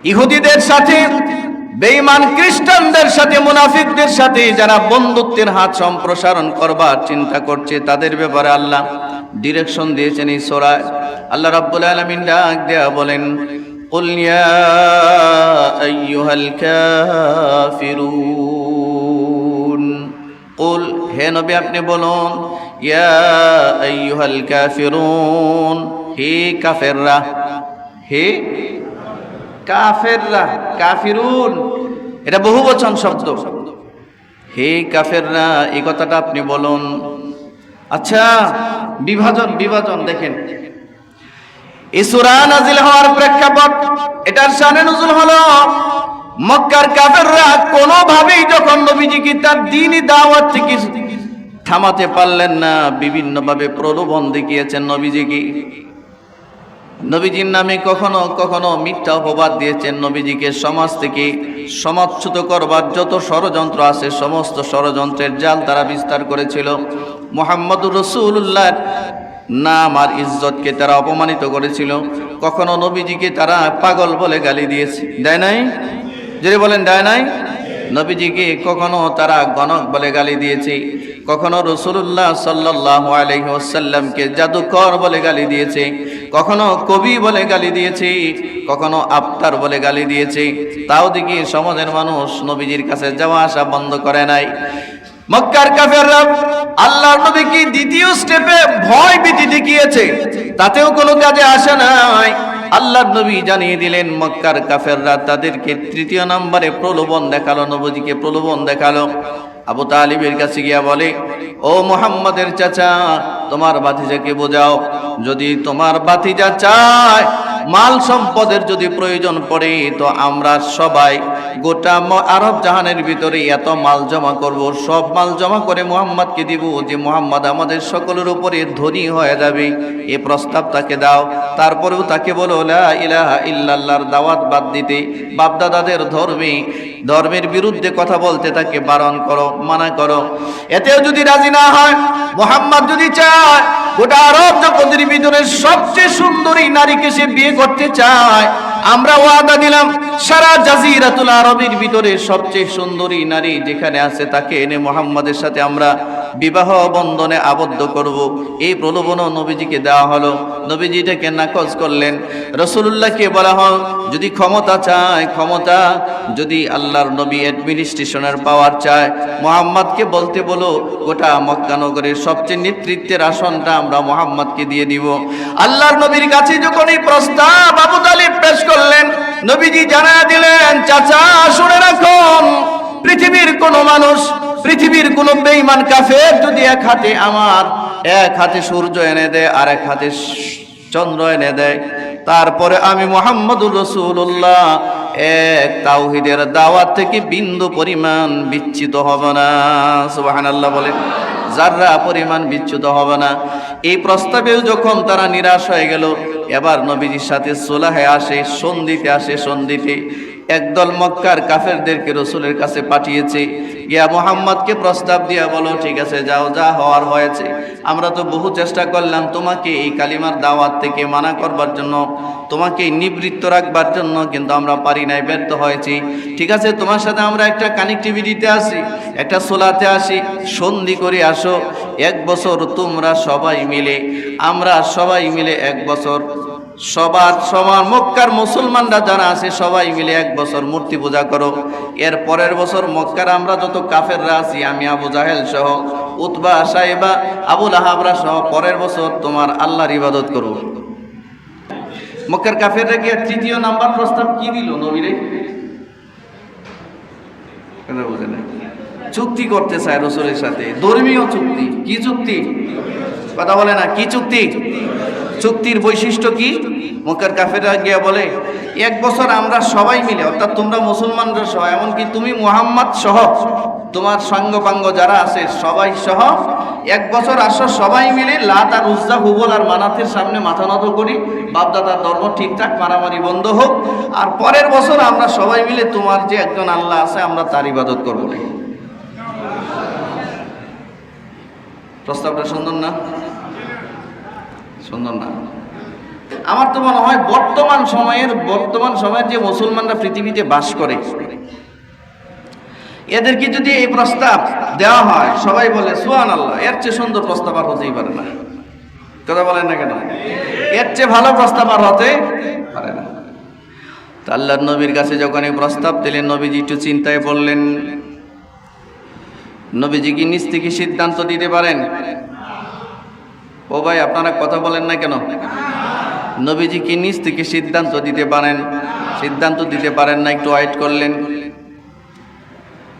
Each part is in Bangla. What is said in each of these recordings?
ইহুদিদের সাথে বেঈমান খ্রিস্টানদের সাথে মুনাফিকদের সাথে যারা বন্ধুত্বের হাত সম্প্রসারণ করবার চিন্তা করছে তাদের ব্যাপারে আল্লাহ ডিরেকশন দিয়েছেন এই সোরায় আল্লাহ রাব্বুল আলামিন ডাক দেয়া বলেন قل يا أيها الكافرون قل হে নবী আপনি বলুন ইয়া আইয়ুহাল কাফিরুন হে কাফেররা হে কাফেররা, কাফিরুন। এটা বহু বচন শব্দ। হে কাফেররা, এই কথাটা আপনি বলুন। আচ্ছা বিভাজন বিভাজন, দেখেন। এই সূরা নাজিল হওয়ার প্রেক্ষাপট, এটার শানে নজুল হলো, মক্কার কাফেররা কোনোভাবেই যখন নবীজিকে তার দিনই দাওয়াত থেকে থামাতে পারলেন না, বিভিন্নভাবে প্রলোভন দেখিয়েছেন নবীজিকে। নবীজির নামে কখনো কখনো মিথ্যা অপবাদ দিয়েছেন নবীজিকে সমাজ থেকে সমাচ্যুত করবার যত ষড়যন্ত্র আছে, সমস্ত ষড়যন্ত্রের জাল তারা বিস্তার করেছিল। মোহাম্মদুর রসুল্লাহ নাম আর ইজ্জতকে তারা অপমানিত করেছিল। কখনো নবীজিকে তারা পাগল বলে গালি দিয়েছে। দেয় নাই? যদি বলেন, দেয় নাই? নবীজিকে কখনো তারা গণক বলে গালি দিয়েছে, কখনো রসুল্লাহ সাল্লাহ আলহিহাসাল্লামকে জাদুকর বলে গালি দিয়েছে, কখনো কবি বলে গালি দিয়েছে, কখনো আফতার বলে গালি দিয়েছে। তাও দেখি সমাজের মানুষ নবীজির কাছে যাওয়া আসা বন্ধ করে নাই। মক্কার নবীকে দ্বিতীয় স্টেপে ভয় ভীতি দেখিয়েছে, তাতেও কোনো কাজে আসে নাই। আল্লাহর নবী জানিয়ে দিলেন, মক্কার কাফেররা তাদেরকে তৃতীয় নম্বরে প্রলোভন দেখাল, নবজিকে প্রলোভন দেখাল। আবু তালিবের কাছে গিয়া বলে, ও মোহাম্মদের চাচা, তোমার বাতিজাকে বোঝাও। যদি তোমার বাতিজা চায় মাল সম্পদের যদি প্রয়োজন পড়ে, তো আমরা সবাই গোটা আরব জাহানের ভিতরে এত মাল জমা করব। সব মাল জমা করে মোহাম্মদকে দিব যে, মোহাম্মদ, আমাদের সকলের উপরে ধনী হয়ে যাবে। এ প্রস্তাব তাকে দাও। তারপরেও তাকে বলো ইলাহা ইল্লাল্লাহর দাওয়াত বাদ দিতে। বাপদাদাদের ধর্মে ধর্মের বিরুদ্ধে কথা বলতে তাকে বারণ করো, মানা করো। এতেও যদি রাজি না হয়, মোহাম্মদ যদি চায়, গোটা আরব জগতের ভিতরে সবচেয়ে সুন্দরী নারীকে সে বিয়ে করতে চায়, আমরা ওয়াদা দিলাম, সারা জাজিরাতুল আরবের ভিতরে সবচেয়ে সুন্দরী নারী যেখানে আছে তাকে এনে মোহাম্মদের সাথে আমরা বিবাহ বন্ধনে আবদ্ধ করব। এই প্রলোভনও নবীজিকে দেওয়া হলো। নবীজি এটাকে নাকচ করলেন। রসুল্লাহকে বলা হল, যদি ক্ষমতা চায়, ক্ষমতা। যদি আল্লাহর নবী অ্যাডমিনিস্ট্রেশনের পাওয়ার চায়। মোহাম্মদকে বলতে বলো, গোটা মক্কানগরের সবচেয়ে নেতৃত্বের আসনটা আমরা মোহাম্মদকে দিয়ে দিব। আল্লাহর নবীর কাছে যখন এই প্রস্তাব আবু তালিব পেশ করলেন, নবীজি জানা দিলেন, চাচা, শুনে রাখুন, পৃথিবীর কোন মানুষ পৃথিবীর কোন বেঈমান কাফের যদি এক হাতে আমার, এক হাতে সূর্য এনে দেয়, আর এক হাতে চন্দ্র এনে দেয়, তারপরে আমি মোহাম্মদুর রসুল্লাহ এক তাওহিদের দাওয়াত থেকে বিন্দু পরিমাণ বিচ্ছিত হবে না। সুবাহান আল্লাহ বলেন, যাররা পরিমাণ বিচ্যুত হবে না। এই প্রস্তাবেও যখন তারা নিরাশ হয়ে গেল, এবার নবীজির সাথে সোলাহে আসে, সন্ধিতে আসে, সন্ধিতে একদল মক্কার কাফেরদেরকে রসুলের কাছে পাঠিয়েছে। গিয়া মোহাম্মদকে প্রস্তাব দিয়া বলো, ঠিক আছে, যাও, যা হওয়ার হয়েছে। আমরা তো বহু চেষ্টা করলাম তোমাকে এই কালিমার দাওয়াত থেকে মানা করবার জন্য, তোমাকে নিবৃত্ত রাখবার জন্য, কিন্তু আমরা পারি নাই, ব্যর্থ হয়েছি। ঠিক আছে, তোমার সাথে আমরা একটা কানেক্টিভিটিতে আসি একটা সোলাতে আসি সন্ধি করে আসো, এক বছর তোমরা সবাই মিলে, আমরা সবাই মিলে এক বছর সবার সবার মক্কার মুসলমানরা যারা আছে, সবাই মিলে এক বছর মূর্তি পূজা করো। এর পরের বছর মক্কার আমরা যত কাফেররা আছি, আমি আবু জাহেল সহ, উতবা সাহেবা আবুল আহাবরা সহ, পরের বছর তোমার আল্লাহর ইবাদত করো মক্কার কাফেররা গিয়ে তৃতীয় নাম্বার প্রস্তাব কি দিল নবীরে? বুঝে নাই। চুক্তি করতে চায় রসুলের সাথে। ধর্মীয় চুক্তি। কি চুক্তি? কথা বলে না, কি চুক্তি? চুক্তির বৈশিষ্ট্য কি? মক্কার কাফেরা গিয়া বলে, এক বছর আমরা সবাই মিলে, অর্থাৎ তোমরা মুসলমানরা সহ, এমনকি তুমি মুহাম্মদ সহ, তোমার সঙ্গপাঙ্গ যারা আছে সবাই সহ, এক বছর আসো সবাই মিলে লাত আর উজ্জা, হুবল আর মানাতের সামনে মাথা নত করি, বাপদাদার ধর্ম ঠিকঠাক, মারামারি বন্ধ হোক, আর পরের বছর আমরা সবাই মিলে তোমার যে একজন আল্লাহ আছে, আমরা তার ইবাদত করব না প্রস্তাবটা সুন্দর না? সুন্দর না। আমার তো মনে হয় বর্তমান সময়ের বর্তমান সময়ের যে মুসলমানরা পৃথিবীতে বাস করে, এদেরকে যদি এই প্রস্তাব দেওয়া হয়, সবাই বলে সুহান আল্লাহ এর চেয়ে সুন্দর প্রস্তাব আর হতেই পারে না। কথা বলেন না কেন? এর চেয়ে ভালো প্রস্তাব আর হতে পারে না। তা আল্লাহর নবীর কাছে যখন এই প্রস্তাব দিলেন, নবীজি একটু চিন্তায় বললেন নবীজি কি নিজ থেকে সিদ্ধান্ত দিতে পারেন? ও ভাই, আপনারা কথা বলেন না কেন? নবীজি কি নিজ থেকে সিদ্ধান্ত দিতে পারেন? সিদ্ধান্ত দিতে পারেন না, একটু ওয়েট করলেন।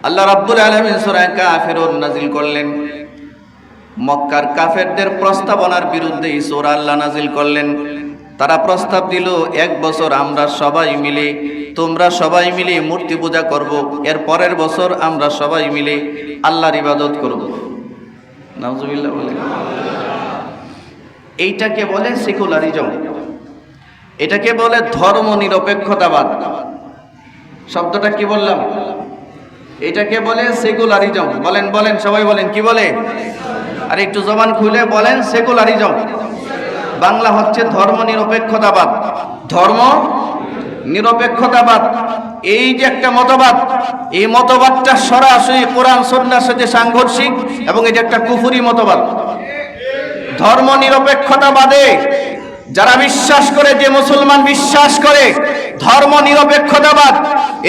আল্লাহ রাব্বুল আলামিন সূরা কাফিরুন নাজিল করলেন। মক্কার কাফেরদের প্রস্তাবনার বিরুদ্ধে এই আল্লাহ নাজিল করলেন। তারা প্রস্তাব দিল, এক বছর আমরা সবাই মিলে, তোমরা সবাই মিলে মূর্তি পূজা করব, এর পরের বছর আমরা সবাই মিলে আল্লাহর ইবাদত করব। নাউজুবিল্লাহ বলে। এইটাকে বলে সেকুলারিজম এটাকে বলে ধর্ম নিরপেক্ষতাবাদ শব্দটা কি বললাম? এটাকে বলে সেকুলারিজম বলেন বলেন, সবাই বলেন, কি বলে? আর একটু জবান খুলে বলেন সেকুলারিজম বাংলা হচ্ছে ধর্ম নিরপেক্ষতাবাদ ধর্ম নিরপেক্ষতাবাদ এই যে একটা মতবাদ, এই মতবাদটা সরাসরি কোরআন সন্ন্যার সাথে সাংঘর্ষিক এবং এটা একটা কুফুরি মতবাদ। ধর্ম নিরপেক্ষতাবাদে যারা বিশ্বাস করে, যে মুসলমান বিশ্বাস করে, ধর্ম নিরপেক্ষতাবাদ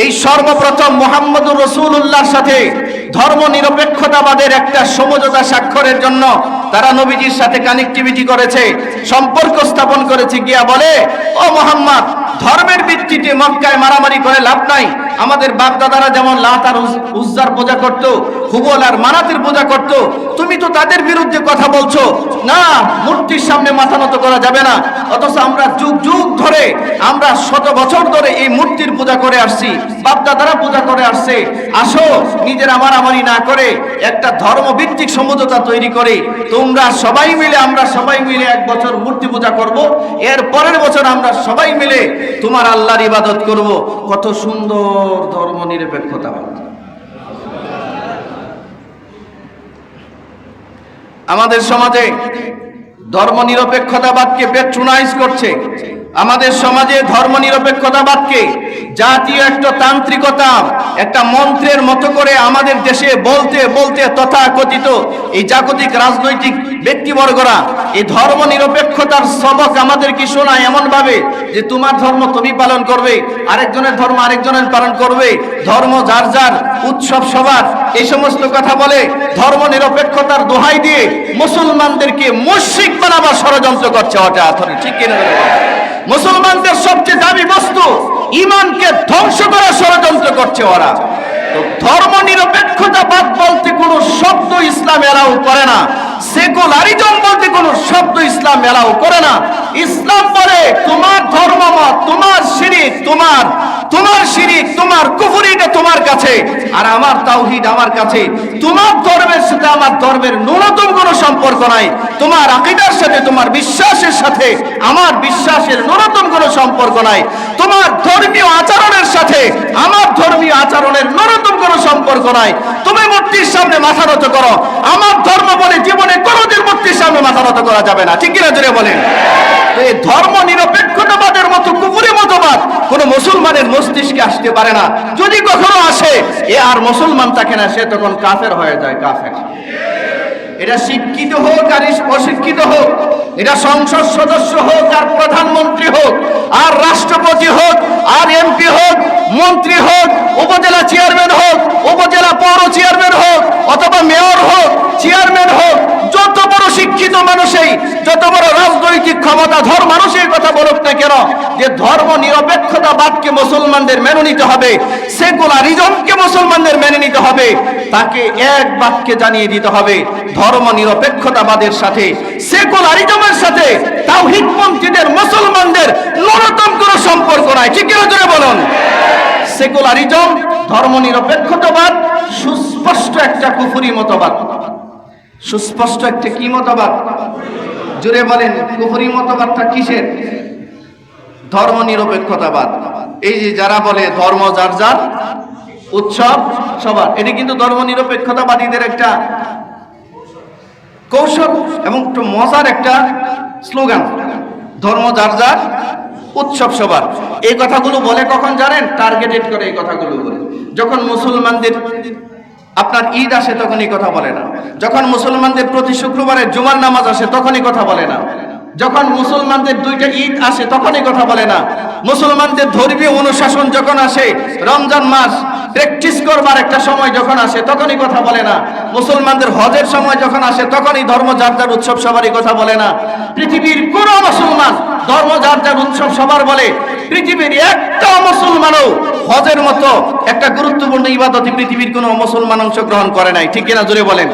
এই সর্বপ্রথম মোহাম্মদুর রসুল্লাহর সাথে ধর্ম নিরপেক্ষতাবাদের একটা সমঝোতা স্বাক্ষরের জন্য তারা নবীজির সাথে কানেক্টিভিটি করেছে, সম্পর্ক স্থাপন করেছে, গিয়া বলে, ও মোহাম্মদ ধর্মের ভিত্তিতে মক্কায় মারামারি করে লাভ নাই। আমাদের বাপদাদারা যেমন লাত আর উজ- উজ্জার পূজা করত, হুবল আর মানাতের পূজা করত, তুমি তো তাদের বিরুদ্ধে কথা বলছো। না, মূর্তির সামনে মাথা নত করা যাবে না। অথচ আমরা যুগ যুগ ধরে, আমরা শত বছর ধরে এই মূর্তির পূজা করে আসছি। বাপদাদারা পূজা করে আসছে। আসো, নিজেরা মারামারি না করে একটা ধর্মভিত্তিক সমঝোতা তৈরি করে। তোমরা সবাই মিলে, আমরা সবাই মিলে এক বছর মূর্তি পূজা করব। এর পরের বছর আমরা সবাই মিলে তোমার আল্লাহর ইবাদত করব। কত সুন্দর ধর্ম নিরপেক্ষতা আমাদের সমাজে ধর্ম নিরপেক্ষতাবাদকে পেট্রোনাইজ করছে। আমাদের সমাজে ধর্ম নিরপেক্ষতাবাদকে জাতীয় একটা তান্ত্রিকতা, একটা মন্ত্রের মতো করে আমাদের দেশে বলতে বলতে তথা কথিত এই জাগতিক রাজনৈতিক ব্যক্তিবর্গরা, এই ধর্ম নিরপেক্ষতার সবক আমাদের কি শোনায় এমন ভাবে যে তোমার ধর্ম তুমি পালন করবে, আরেকজনের ধর্ম আরেকজনের পালন করবে, ধর্ম যার যার, উৎসব সবার, এই সমস্ত কথা বলে ধর্ম নিরপেক্ষতার দোহাই দিয়ে মুসলমানদেরকে মুশরিক বানাবার ষড়যন্ত্র করছে আসলে ঠিক কিনা মুসলমানদের সবচেয়ে দামি বস্তু ইমানকে ধ্বংস করার ষড়যন্ত্র করছে ওরা। ধর্ম নিরপেক্ষতা নিরপেক্ষতাবাদ বলতে কোনো শব্দ ইসলাম এলাও করে না। সেকুলারিজম বলতে কোনো শব্দ ইসলাম এলাও করে না। ইসলাম বলে, তোমার ধর্মমত তোমার শিরিক তোমার তোমার শিরিক, তোমার কুফুরিটা তোমার কাছে। আর আমার তাওহিদ আমার কাছে। তোমার ধর্মের সাথে আমার ধর্মের ন্যূনতম কোনো সম্পর্ক নাই। তোমার আকিদার সাথে, তোমার বিশ্বাসের সাথে আমার বিশ্বাসের ন্যূনতম কোনো সম্পর্ক নাই। তোমার ধর্মীয় আচরণের সাথে আমার ধর্মীয় আচরণের ন্যূনতম কোনো সম্পর্ক নাই। তুমি মূর্তির সামনে মাথা নত করো। আমার ধর্ম বলে জীবনে কোনোদিন মূর্তির সামনে মাথা নত করা যাবে না। ঠিক কিনা জুড়ে বলেন? ধর্ম মতবাদ কোনো মুসলমানের মস্তিষ্কে আসতে পারে না। যদি কখনো আসে, এ আর মুসলমান থাকে না, সে তখন কাফের হয়ে যায়, কাফের। এটা শিক্ষিত হোক আর অশিক্ষিত হোক, এটা সংসদ সদস্য হোক আর প্রধানমন্ত্রী হোক, আর রাষ্ট্রপতি হোক, আর এমপি হোক, মন্ত্রী হোক, উপজেলা চেয়ারম্যান হোক, উপজেলা পৌর চেয়ারম্যান হোক, অথবা মেয়র হোক, চেয়ারম্যান হোক যত বড় শিক্ষিত মানুষই, যত বড় রাজনৈতিক ক্ষমতাধর মানুষের কথা বলুক না কেন, যে ধর্ম নিরপেক্ষতাবাদকে মুসলমানদের মেনে নিতে হবে সেকুলারিজমকে মুসলমানদের মেনে নিতে হবে, তাকে এক বাক্যে জানিয়ে দিতে হবে, ধর্ম নিরপেক্ষতাবাদের সাথে সেকুলারিজমের সাথে তাওহিদপন্থীদের মুসলমানদের ন্যূনতম কোনো সম্পর্ক নাই। ঠিক জোরে বলুন? সেকুলারিজম ধর্ম নিরপেক্ষতাবাদ, সুস্পষ্ট একটা কুফুরি মতবাদ। সুস্পষ্ট একটা কি মতবাদ? জুড়ে বলেন কুফুরি মতবাদটা কিসের? ধর্ম নিরপেক্ষতাবাদ এই যে যারা বলে ধর্ম যার যার, উৎসব সবার, এটি কিন্তু ধর্ম নিরপেক্ষতাবাদীদের একটা কৌশল এবং একটু মজার একটা স্লোগান। ধর্ম যার যার, উৎসব সবার। এই কথাগুলো বলে কখন জানেন? টার্গেটেড করে এই কথাগুলো বলে। যখন মুসলমানদের আপনার ঈদ আসে তখনই কথা বলে না। যখন মুসলমানদের প্রতি শুক্রবারে জুমার নামাজ আসে তখনই কথা বলে না। যখন মুসলমানদের দুইটা ঈদ আসে তখনই কথা বলে না। মুসলমানদের ধর্মীয় অনুশাসন যখন আসে, রমজান মাস প্র্যাকটিস করবার একটা সময় যখন আসে তখনই কথা বলে না। মুসলমানদের হজের সময় যখন আসে তখনই ধর্ম যার যার উৎসব সবারই কথা বলে না। পৃথিবীর কোন মুসলমান ধর্ম যার যার উৎসব সবার বলে, পৃথিবীর একটা মুসলমানও হজের মতো একটা গুরুত্বপূর্ণ ইবাদতে পৃথিবীর কোনো মুসলমান অংশগ্রহণ করে নাই। ঠিক কিনা জোরে বলেন?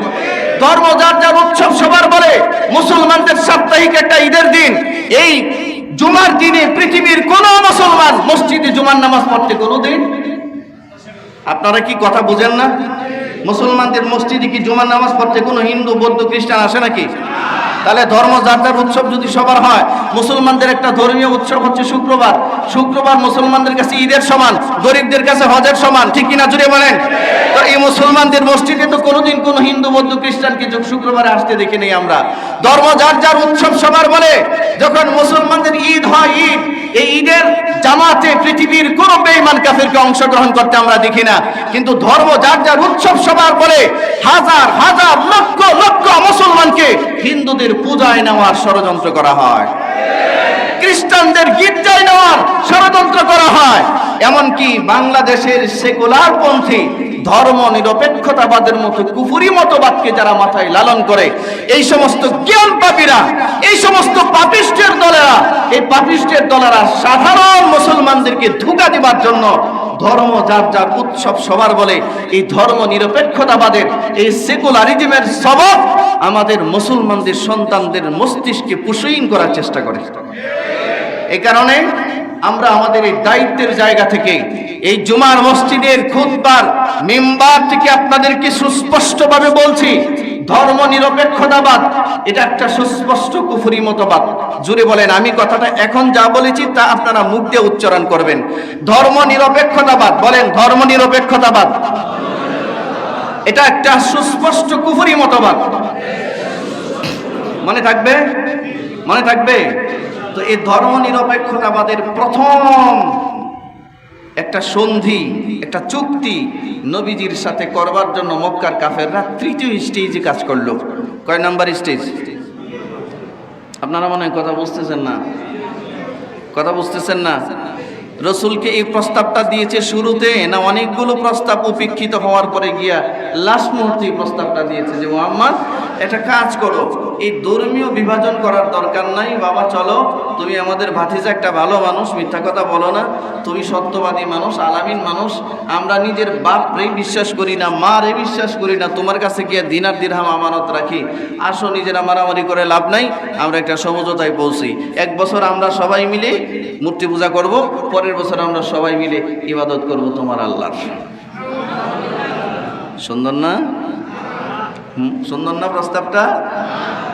ধর্ম যার যার উৎসব সবার বলে, মুসলমানদের সাপ্তাহিক একটা ঈদের দিন। এই জুমার দিনে পৃথিবীর কোন মুসলমান মসজিদে জুমার নামাজ পড়তে কোনো দিন আপনারা কি কথা বুঝেন না? মুসলমানদের মসজিদে কি জুমার নামাজ পড়তে কোনো হিন্দু, বৌদ্ধ, খ্রিস্টান আসে নাকি? তাহলে ধর্ম যার যার উৎসব যদি সবার হয়, মুসলমানদের একটা ধর্মীয় উৎসব হচ্ছে শুক্রবার। শুক্রবার মুসলমানদের কাছে ঈদের সমান, গরিবদের কাছে হজের সমান, ঠিক কিনা জুড়ে বলেন? তো এই মুসলমানদের মসজিদে তো কোনোদিন কোনো হিন্দু, বৌদ্ধ খ্রিস্টানকে শুক্রবারে আসতে দেখি নেই আমরা। ধর্ম যার যার উৎসব সবার বলে, যখন মুসলমানদের ঈদ হয় ঈদ, এই ঈদের জামাতে পৃথিবীর কোন বেঈমান কাফেরকে অংশগ্রহণ করতে আমরা দেখি না। কিন্তু ধর্ম যার যার উৎসব সবার বলে, হাজার হাজার লক্ষ লক্ষ মুসলমানকে হিন্দুদের পূজায় নেওয়ার ষড়যন্ত্র করা হয়। খ্রিস্টানদের গির্জায় নেওয়ার ষড়যন্ত্র করা হয়। এমনকি বাংলাদেশের সেকুলার পন্থী ধর্ম নিরপেক্ষতাবাদের মতো কুফুরি মতবাদকে যারা মাথায় লালন করে, এই সমস্ত জ্ঞান পাপীরা, এই সমস্ত পাপিষ্টের দলেরা, এই পাপিষ্টের দলেরা সাধারণ মুসলমানদেরকে ধোকা দিবার জন্য ধর্ম যার যার উৎসব সবার বলে, এই ধর্ম নিরপেক্ষতাবাদের এই সেকুলারিজমের সবক আমাদের মুসলমানদের সন্তানদের মস্তিষ্কে পুষইন করার চেষ্টা করে। এই কারণে আমরা আমাদের এই দায়িত্বের জায়গা থেকে এই জুমার মসজিদের খুতবার মেম্বার থেকে আপনাদেরকে সুস্পষ্টভাবে বলছি, ধর্ম নিরপেক্ষতাবাদ, এটা একটা সুস্পষ্ট কুফুরি মতবাদ। জুড়ে বলেন, আমি কথাটা এখন যা বলেছি তা আপনারা মুখ দিয়ে উচ্চারণ করবেন। ধর্ম নিরপেক্ষতাবাদ, বলেন ধর্ম নিরপেক্ষতাবাদ। এটা একটা সুস্পষ্ট কুফুরি মতবাদ। মনে থাকবে? মনে থাকবে? তো এই ধর্ম নিরপেক্ষতাবাদের প্রথম। একটা সন্ধি, একটা চুক্তি নবীজির সাথে করবার জন্য মক্কার কাফেররা তৃতীয় স্টেজে কাজ করল। কয় নাম্বার স্টেজ আপনারা মনে হয় কথা বুঝতেছেন না। কথা বুঝতেছেন না? রসুলকে এই প্রস্তাবটা দিয়েছে শুরুতে, না অনেকগুলো প্রস্তাব উপেক্ষিত হওয়ার পরে গিয়া লাস্ট মুহূর্তে প্রস্তাবটা দিয়েছে যে, মোহাম্মদ, একটা কাজ করো। এই ধর্মীয় বিভাজন করার দরকার নাই, বাবা, চলো তুমি আমাদের ভাতিজা একটা ভালো মানুষ, মিথ্যা কথা বলো না। তুমি সত্যবাদী মানুষ, আলামিন মানুষ। আমরা নিজের বাপ রে বিশ্বাস করি না মা রে বিশ্বাস করি না। তোমার কাছে গিয়ে দিনার দিরহাম আমানত রাখি। আসো নিজেরা মারামারি করে লাভ নাই, আমরা একটা সমঝোতায় পৌঁছি। এক বছর আমরা সবাই মিলে মূর্তি পূজা করব, পরের বছর আমরা সবাই মিলে ইবাদত করব তোমার আল্লাহর। সুন্দর না? সুন্দর না প্রস্তাবটা?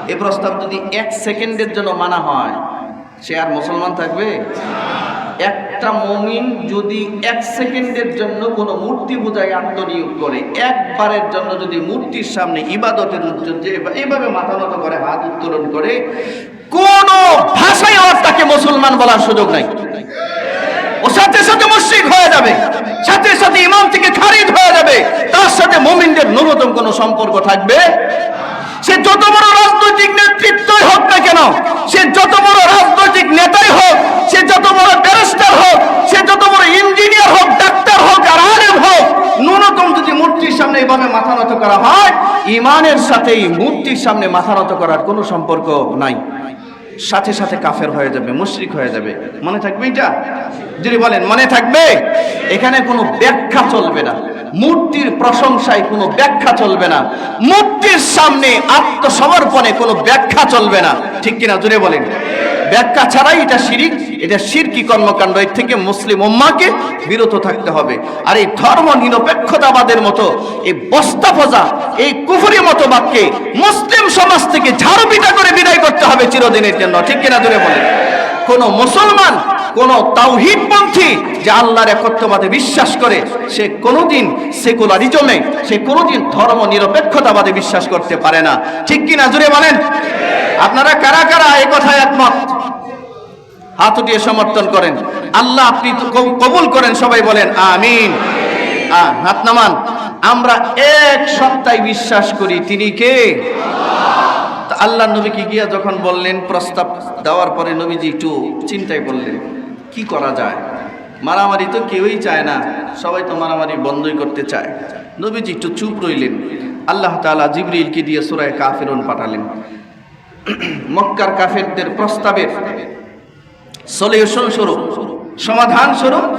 এই প্রস্তাব যদি এক সেকেন্ডের জন্য মানা হয় সে আর মুসলমান থাকবে? একটা মমিন যদি এক সেকেন্ডের জন্য কোনো মূর্তি পূজায় আত্মনিয়োগ করে, একবারের জন্য যদি মূর্তির সামনে ইবাদতের উদ্দেশ্যে এইভাবে মাথা নত করে, হাত উত্তোলন করে, কোন ভাষায় আর তাকে মুসলমান বলার সুযোগ নাই। ও সাথে সাথে মুশরিক হয়ে যাবে, সাথে সাথে ইমাম থেকে খারিজ হয়ে যাবে, তার সাথে মুমিনদের ন্যূনতম কোনো সম্পর্ক থাকবে সে যত বড় রাজনৈতিক নেতৃত্বই হোক না কেন, সে যত বড় রাজনৈতিক নেতাই হোক, সে যত বড় ব্যারিস্টার হোক, সে যত বড় ইঞ্জিনিয়ার হোক ডাক্তার হোক আর আলেম হোক, ন্যূনতম যদি মূর্তির সামনে এইভাবে মাথা নত করা হয়, ইমানের সাথে এই মূর্তির সামনে মাথা নত করার কোনো সম্পর্ক নাই। সাথে সাথে কাফের হয়ে যাবে, মুশরিক হয়ে যাবে। মনে থাকবে এটা? যদি বলেন, মনে থাকবে? এখানে কোনো ব্যাখ্যা চলবে না। মূর্তির প্রশংসায় কোনো ব্যাখ্যা চলবে না। মূর্তির সামনে আত্মসমর্পণে কোনো ব্যাখ্যা চলবে না। ঠিক কিনা জুড়ে বলেন। ব্যাখ্যা ছাড়াই এটা শিরিক, এটা শিরকি কর্মকাণ্ড, এর থেকে মুসলিম উম্মাকে বিরত থাকতে হবে। আর এই ধর্ম নিরপেক্ষতাবাদের মতো, এই বস্তা ফজা এই কুফুরি মতবাদকে মুসলিম সমাজ থেকে ঝাড়ু পিটা করে বিদায় করতে হবে চিরদিনের জন্য। ঠিক কিনা দূরে বলেন। কোন মুসলমান কোন তাওহিদপন্থী যে আল্লাহর একত্ববাদে বিশ্বাস করে, সে কোনোদিন সেকুলারিজমে সে কোনোদিন ধর্ম নিরপেক্ষতাবাদে বিশ্বাস করতে পারে না। ঠিক কিনা জুড়ে বলেন? আপনারা কারা কারা এই কথায় একমত? হাত উঠিয়ে সমর্থন করেন। আল্লাহ আপনি কবুল করেন, সবাই বলেন, আমিন। হাত নামান। আমরা এক সপ্তাহে বিশ্বাস করি, তিনি কে? আল্লাহ নবীকে গিয়া যখন বললেন, প্রস্তাব দেওয়ার পরে নবীজি একটু চিন্তায় বললেন। কি করা যায়? মারামারি তো কেউই চায় না, সবাই তো মারামারি বন্ধই করতে চায়। নবীজি একটু চুপ রইলেন। আল্লাহ তাআলা জিবরিলকে দিয়ে সুরায় কাফিরুন পাঠালেন। মক্কার কাফেরদের প্রস্তাবের সলিউশন স্বরূপ, সমাধান স্বরূপ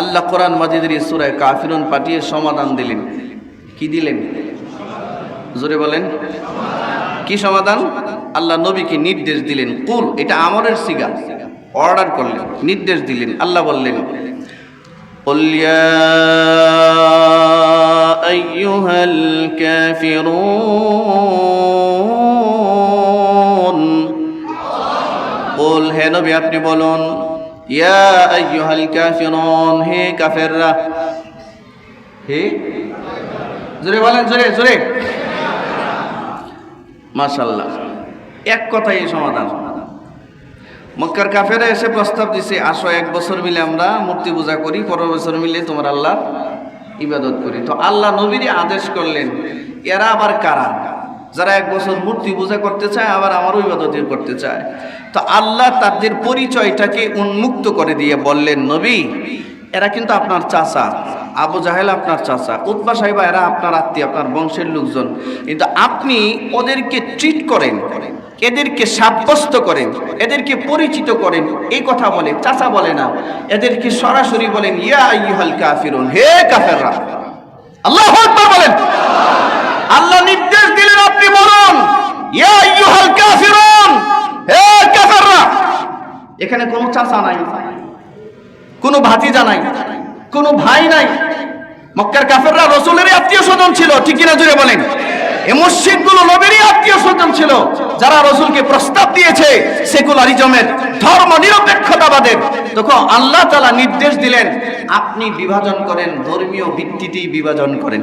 আল্লাহ কোরআন মাজিদের সুরায় কাফিরুন পাঠিয়ে সমাধান দিলেন। কি দিলেন? জোরে বলেন। কি সমাধান? আল্লাহ নবীকে নির্দেশ দিলেন, কুল, এটা আমরের সিগা। অর্ডার করলেন, নির্দেশ দিলেন, আল্লাহ বললেন আইয়ুহাল কাফিরুন। বল হে নবী, আপনি বলুন, ইয়া আইয়ুহাল কাফিরুন, হে কাফেররা। হে? জোরে বলেন, জোরে জোরে। মাশাল্লাহ এক কথাই সমাধান। মক্কার কাফেরা এসে প্রস্তাব দিছে, আসো এক বছর মিলে আমরা মূর্তি পূজা করি, পরের বছর মিলে তোমার আল্লাহ ইবাদত করি। তো আল্লাহ নবীরই আদেশ করলেন, এরা আবার কারা? যারা এক বছর মূর্তি পূজা করতে চায়, আবার আমারও ইবাদত করতে চায়। তো আল্লাহ তাদের পরিচয়টাকে উন্মুক্ত করে দিয়ে বললেন, নবী, এরা কিন্তু আপনার চাচা। আবু জাহেল আপনার চাচা উৎবা সাহেবা এরা আপনার আত্মীয়, আপনার বংশের লোকজন। কিন্তু আপনি ওদেরকে ট্রিট করেন, এদেরকে সাব্যস্ত করেন, এদেরকে পরিচিত করেন, এই কথা বলে, চাচা বলে না, এদেরকে সরাসরি বলেন, ইয়া আইয়ুহাল কাফিরুন হে কাফেররা আল্লাহ বলেন। আল্লাহ নির্দেশ দিলেন আপনি বলুন, ইয়া আইয়ুহাল কাফিরুন হে কাফেররা এখানে কোনো চাচা নাই, কোনো ভাতিজা নাই। কোনো ভাই নাই। মক্কার কাফেররা রসুলেরই আত্মীয় স্বজন ছিল, ঠিক কিনা জুড়ে বলেন? এ মসজিদগুলো নবীরই আত্মীয় স্বজন ছিল, যারা রসুলকে প্রস্তাব দিয়েছে সেকুলারিজমের ধর্ম নিরপেক্ষতাবাদের তখন আল্লাহ তালা নির্দেশ দিলেন, আপনি বিভাজন করেন, ধর্মীয় ভিত্তিতেই বিভাজন করেন।